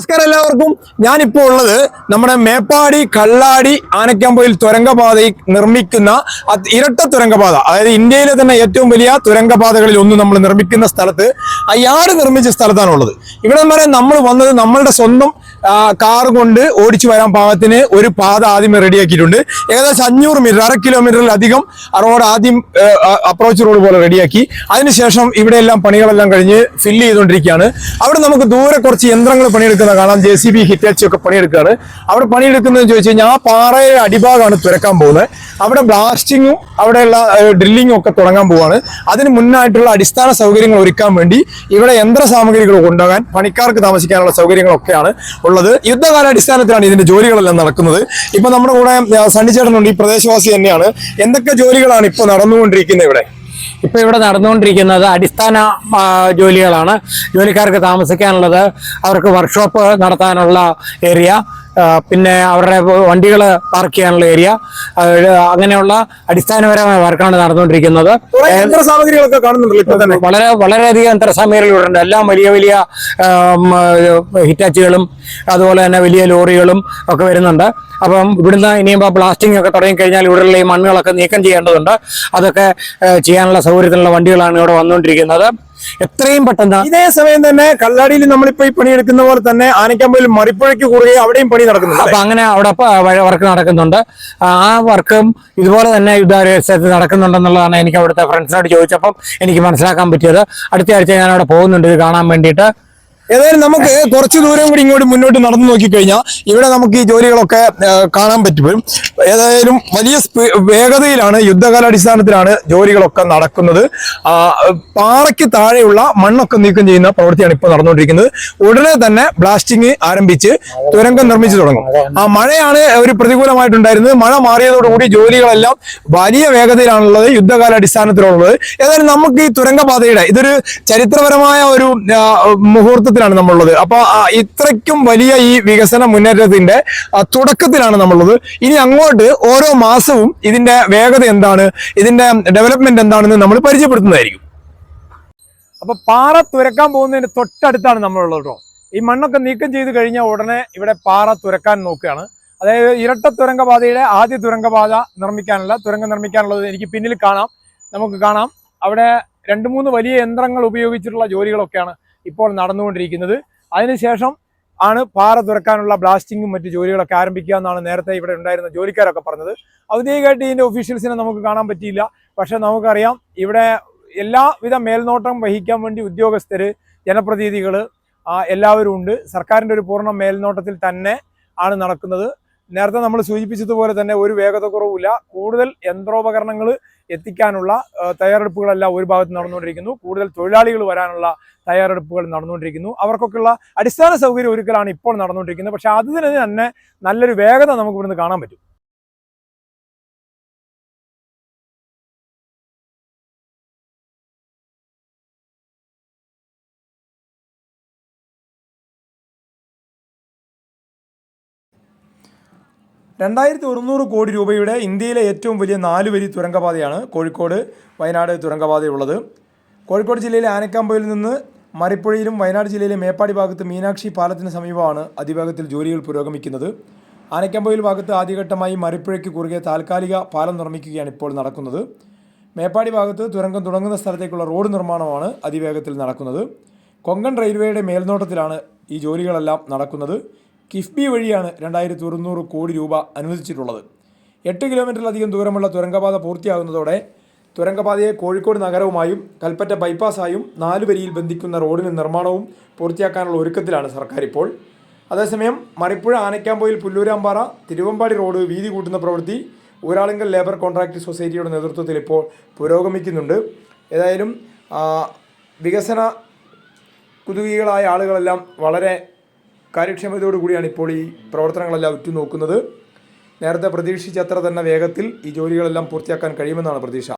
നമസ്കാരം എല്ലാവർക്കും. ഞാനിപ്പോൾ ഉള്ളത് നമ്മുടെ മേപ്പാടി കള്ളാടി ആനക്കാമ്പയിൽ തുരങ്കപാതയിൽ നിർമ്മിക്കുന്ന ഇരട്ട തുരങ്കപാത. അതായത് ഇന്ത്യയിലെ തന്നെ ഏറ്റവും വലിയ തുരങ്കപാതകളിൽ ഒന്ന് നമ്മൾ നിർമ്മിക്കുന്ന സ്ഥലത്ത് അയാറ് നിർമ്മിച്ച സ്ഥലത്താണുള്ളത്. ഇവിടെ വരെ നമ്മൾ വന്നത് നമ്മളുടെ സ്വന്തം ആ, കാർ കൊണ്ട് ഓടിച്ചു വരാൻ പാകത്തിന് ഒരു പാത ആദ്യം റെഡിയാക്കിയിട്ടുണ്ട് ഏകദേശം അഞ്ഞൂറ് മീറ്റർ അര കിലോമീറ്ററിലധികം റോഡ് ആദ്യം അപ്രോച്ച് റോഡ് പോലെ റെഡിയാക്കി അതിനുശേഷം ഇവിടെയെല്ലാം പണികളെല്ലാം കഴിഞ്ഞ് ഫില്ല് ചെയ്തുകൊണ്ടിരിക്കുകയാണ്. അവിടെ നമുക്ക് ദൂരെ കുറച്ച് യന്ത്രങ്ങൾ പണിയെടുക്കുന്ന കാണാം. ജെ സി ബി ഹിറ്റാച്ചി ഒക്കെ പണിയെടുക്കുകയാണ്. അവിടെ പണിയെടുക്കുന്നതെന്ന് ചോദിച്ചു കഴിഞ്ഞാൽ ആ പാറയുടെ അടിഭാഗമാണ് തുരക്കാൻ പോകുന്നത്. അവിടെ ബ്ലാസ്റ്റിങ്ങും അവിടെയുള്ള ഡ്രില്ലിങ്ങും ഒക്കെ തുടങ്ങാൻ പോവാണ്. അതിന് മുന്നായിട്ടുള്ള അടിസ്ഥാന സൗകര്യങ്ങൾ ഒരുക്കാൻ വേണ്ടി ഇവിടെ യന്ത്ര സാമഗ്രികൾ കൊണ്ടുപോകാൻ പണിക്കാർക്ക് താമസിക്കാനുള്ള സൗകര്യങ്ങളൊക്കെയാണ് ഉള്ളത്. യുദ്ധകാലാടിസ്ഥാനത്തിലാണ് ഇതിന്റെ ജോലികളെല്ലാം നടക്കുന്നത്. ഇപ്പൊ നമ്മുടെ കൂടെ സണ്ണിച്ചേട്ടനുണ്ട്. സണ്ണി ചേട്ടനുണ്ട് ഈ പ്രദേശവാസി തന്നെയാണ്. എന്തൊക്കെ ജോലികളാണ് ഇപ്പൊ നടന്നുകൊണ്ടിരിക്കുന്നത് ഇവിടെ? ഇപ്പൊ ഇവിടെ നടന്നുകൊണ്ടിരിക്കുന്നത് അടിസ്ഥാന ജോലികളാണ്. ജോലിക്കാർക്ക് താമസിക്കാനുള്ളത് അവർക്ക് വർക്ക്ഷോപ്പ് നടത്താനുള്ള ഏരിയ പിന്നെ അവരുടെ വണ്ടികൾ പാർക്ക് ചെയ്യാനുള്ള ഏരിയ അങ്ങനെയുള്ള അടിസ്ഥാനപരമായ വർക്കാണ് നടന്നുകൊണ്ടിരിക്കുന്നത്. കുറെ യന്ത്ര സാമഗ്രികൾ കാണുന്നുണ്ടല്ലോ ഉണ്ട് വളരെ വളരെയധികം യന്ത്രസാമഗ്രികളുണ്ട് എല്ലാം വലിയ വലിയ ഹിറ്റാച്ചുകളും അതുപോലെ തന്നെ വലിയ ലോറികളും ഒക്കെ വരുന്നുണ്ട്. അപ്പം ഇവിടുന്ന് ഇനിയിപ്പോൾ ബ്ലാസ്റ്റിംഗ് ഒക്കെ തുടങ്ങി കഴിഞ്ഞാൽ ഇവിടെയുള്ള ഈ മണ്ണുകളൊക്കെ നീക്കം ചെയ്യേണ്ടതുണ്ട്. അതൊക്കെ ചെയ്യാനുള്ള സൗകര്യത്തിനുള്ള വണ്ടികളാണ് ഇവിടെ വന്നുകൊണ്ടിരിക്കുന്നത്. എത്രയും പെട്ടെന്ന് ഇതേ സമയം തന്നെ കല്ലാടിയിൽ നമ്മളിപ്പോ ഈ പണിയെടുക്കുന്ന പോലെ തന്നെ ആനക്കമ്പയിൽ മറിപ്പുഴയ്ക്ക് കുറുകെ അവിടെയും പണി നടക്കുന്നുണ്ട്. അപ്പൊ അങ്ങനെ അവിടെ വർക്ക് നടക്കുന്നുണ്ട്. ആ വർക്കും ഇതുപോലെ തന്നെ യുദ്ധാഭ്യാസത്തിൽ നടക്കുന്നുണ്ടെന്നുള്ളതാണ് എനിക്ക് അവിടുത്തെ ഫ്രണ്ട്സിനോട് ചോദിച്ചപ്പം എനിക്ക് മനസ്സിലാക്കാൻ പറ്റിയത്. അടുത്ത ആഴ്ച ഞാൻ അവിടെ പോകുന്നുണ്ട് ഇത് കാണാൻ വേണ്ടിയിട്ട്. ഏതായാലും നമുക്ക് കുറച്ച് ദൂരം കൂടി ഇങ്ങോട്ട് മുന്നോട്ട് നടന്നു നോക്കിക്കഴിഞ്ഞാൽ ഇവിടെ നമുക്ക് ഈ ജോലികളൊക്കെ കാണാൻ പറ്റും. ഏതായാലും വലിയ വേഗതയിലാണ് യുദ്ധകാലാടിസ്ഥാനത്തിലാണ് ജോലികളൊക്കെ നടക്കുന്നത്. പാറയ്ക്ക് താഴെയുള്ള മണ്ണൊക്കെ നീക്കം ചെയ്യുന്ന പ്രവൃത്തിയാണ് ഇപ്പോൾ നടന്നുകൊണ്ടിരിക്കുന്നത്. ഉടനെ തന്നെ ബ്ലാസ്റ്റിംഗ് ആരംഭിച്ച് തുരങ്കം നിർമ്മിച്ചു തുടങ്ങും. ആ മഴയാണ് ഒരു പ്രതികൂലമായിട്ടുണ്ടായിരുന്നത്. മഴ മാറിയതോടുകൂടി ജോലികളെല്ലാം വലിയ വേഗതയിലാണുള്ളത് യുദ്ധകാലാടിസ്ഥാനത്തിലുള്ളത്. ഏതായാലും നമുക്ക് ഈ തുരങ്കപാതയുടെ ഇതൊരു ചരിത്രപരമായ ഒരു ആ, മുഹൂർത്തത്തിലാണ് നമ്മളുള്ളത്. അപ്പൊ ആ, ഇത്രയ്ക്കും വലിയ ഈ വികസന മുന്നേറ്റത്തിന്റെ തുടക്കത്തിലാണ് നമ്മളുള്ളത്. ഇനി അങ്ങോട്ട് ഓരോ മാസവും ഇതിന്റെ വേഗത എന്താണ് ഇതിന്റെ ഡെവലപ്മെന്റ് എന്താണെന്ന് നമ്മൾ പരിചയപ്പെടുത്തുന്നതായിരിക്കും. അപ്പൊ പാറ തുരക്കാൻ പോകുന്നതിന് തൊട്ടടുത്താണ് നമ്മളുള്ളത് കേട്ടോ ഈ മണ്ണൊക്കെ നീക്കം ചെയ്ത് കഴിഞ്ഞാൽ ഉടനെ ഇവിടെ പാറ തുരക്കാൻ നോക്കുകയാണ്. അതായത് ഇരട്ട തുരങ്കപാതയുടെ ആദ്യ തുരങ്കപാത നിർമ്മിക്കാനുള്ള തുരങ്കം നിർമ്മിക്കാനുള്ളത് എനിക്ക് പിന്നിൽ കാണാം. നമുക്ക് കാണാം. അവിടെ രണ്ട് മൂന്ന് വലിയ യന്ത്രങ്ങൾ ഉപയോഗിച്ചിട്ടുള്ള ജോലികളൊക്കെയാണ് ഇപ്പോൾ നടന്നുകൊണ്ടിരിക്കുന്നത്. അതിനുശേഷം ആണ് പാറ തുറക്കാനുള്ള ബ്ലാസ്റ്റിങ്ങും മറ്റു ജോലികളൊക്കെ ആരംഭിക്കുക എന്നാണ് നേരത്തെ ഇവിടെ ഉണ്ടായിരുന്ന ജോലിക്കാരൊക്കെ പറഞ്ഞത്. ഔദ്യോഗികമായിട്ട് ഇതിന്റെ ഒഫീഷ്യൽസിനെ നമുക്ക് കാണാൻ പറ്റിയില്ല. പക്ഷെ നമുക്കറിയാം ഇവിടെ എല്ലാവിധ മേൽനോട്ടം വഹിക്കാൻ വേണ്ടി ഉദ്യോഗസ്ഥർ ജനപ്രതിനിധികൾ എല്ലാവരും ഉണ്ട്. സർക്കാരിന്റെ ഒരു പൂർണ മേൽനോട്ടത്തിൽ തന്നെ ആണ് നടക്കുന്നത്. നേരത്തെ നമ്മൾ സൂചിപ്പിച്ചതുപോലെ തന്നെ ഒരു വേഗത കുറവുമില്ല കൂടുതൽ യന്ത്രോപകരണങ്ങൾ എത്തിക്കാനുള്ള തയ്യാറെടുപ്പുകളെല്ലാം ഒരു ഭാഗത്ത് നടന്നുകൊണ്ടിരിക്കുന്നു. കൂടുതൽ തൊഴിലാളികൾ വരാനുള്ള തയ്യാറെടുപ്പുകൾ നടന്നുകൊണ്ടിരിക്കുന്നു. അവർക്കൊക്കെയുള്ള അടിസ്ഥാന സൗകര്യം ഒരുക്കലാണ് ഇപ്പോൾ നടന്നുകൊണ്ടിരിക്കുന്നത്. പക്ഷേ അതിന് തന്നെ നല്ലൊരു വേഗത നമുക്ക് ഇവിടുന്ന് കാണാൻ പറ്റും. രണ്ടായിരത്തി ഒരുന്നൂറ് കോടി രൂപയുടെ ഇന്ത്യയിലെ ഏറ്റവും വലിയ നാല് വരി തുരങ്കപാതയാണ് കോഴിക്കോട് വയനാട് തുരങ്കപാതയുള്ളത് കോഴിക്കോട് ജില്ലയിലെ ആനക്കാമ്പയിൽ നിന്ന് മറിപ്പുഴയിലും വയനാട് ജില്ലയിലെ മേപ്പാടി ഭാഗത്ത് മീനാക്ഷി പാലത്തിന് സമീപമാണ് അതിവേഗത്തിൽ ജോലികൾ പുരോഗമിക്കുന്നത്. ആനക്കാമ്പയിൽ ഭാഗത്ത് ആദ്യഘട്ടമായി മറിപ്പുഴയ്ക്ക് കുറുകെ താൽക്കാലിക പാലം നിർമ്മിക്കുകയാണ് ഇപ്പോൾ നടക്കുന്നത്. മേപ്പാടി ഭാഗത്ത് തുരങ്കം തുടങ്ങുന്ന സ്ഥലത്തേക്കുള്ള റോഡ് നിർമ്മാണമാണ് അതിവേഗത്തിൽ നടക്കുന്നത്. കൊങ്കൺ റെയിൽവേയുടെ മേൽനോട്ടത്തിലാണ് ഈ ജോലികളെല്ലാം നടക്കുന്നത്. കിഫ്ബി വഴിയാണ് രണ്ടായിരത്തി ഒരുന്നൂറ് കോടി രൂപ അനുവദിച്ചിട്ടുള്ളത്. എട്ട് കിലോമീറ്ററിലധികം ദൂരമുള്ള തുരങ്കപാത പൂർത്തിയാകുന്നതോടെ തുരങ്കപാതയെ കോഴിക്കോട് നഗരവുമായും കൽപ്പറ്റ ബൈപ്പാസായും നാലുവരിയിൽ ബന്ധിക്കുന്ന റോഡിന് നിർമ്മാണവും പൂർത്തിയാക്കാനുള്ള ഒരുക്കത്തിലാണ് സർക്കാർ ഇപ്പോൾ അതേസമയം മറിപ്പുഴ ആനയ്ക്കാമ്പോയിൽ പുല്ലൂരാമ്പാറ തിരുവമ്പാടി റോഡ് വീതി കൂട്ടുന്ന പ്രവൃത്തി ഊരാളുങ്കൽ ലേബർ കോൺട്രാക്ട് സൊസൈറ്റിയുടെ നേതൃത്വത്തിൽ ഇപ്പോൾ പുരോഗമിക്കുന്നുണ്ട്. ഏതായാലും വികസന കുതുകികളായ ആളുകളെല്ലാം വളരെ കാര്യക്ഷമതയോടു കൂടിയാണ് ഇപ്പോൾ ഈ പ്രവർത്തനങ്ങളെല്ലാം ഉറ്റുനോക്കുന്നത്. നേരത്തെ പ്രതീക്ഷിച്ചത്ര തന്നെ വേഗത്തിൽ ഈ ജോലികളെല്ലാം പൂർത്തിയാക്കാൻ കഴിയുമെന്നാണ് പ്രതീക്ഷ.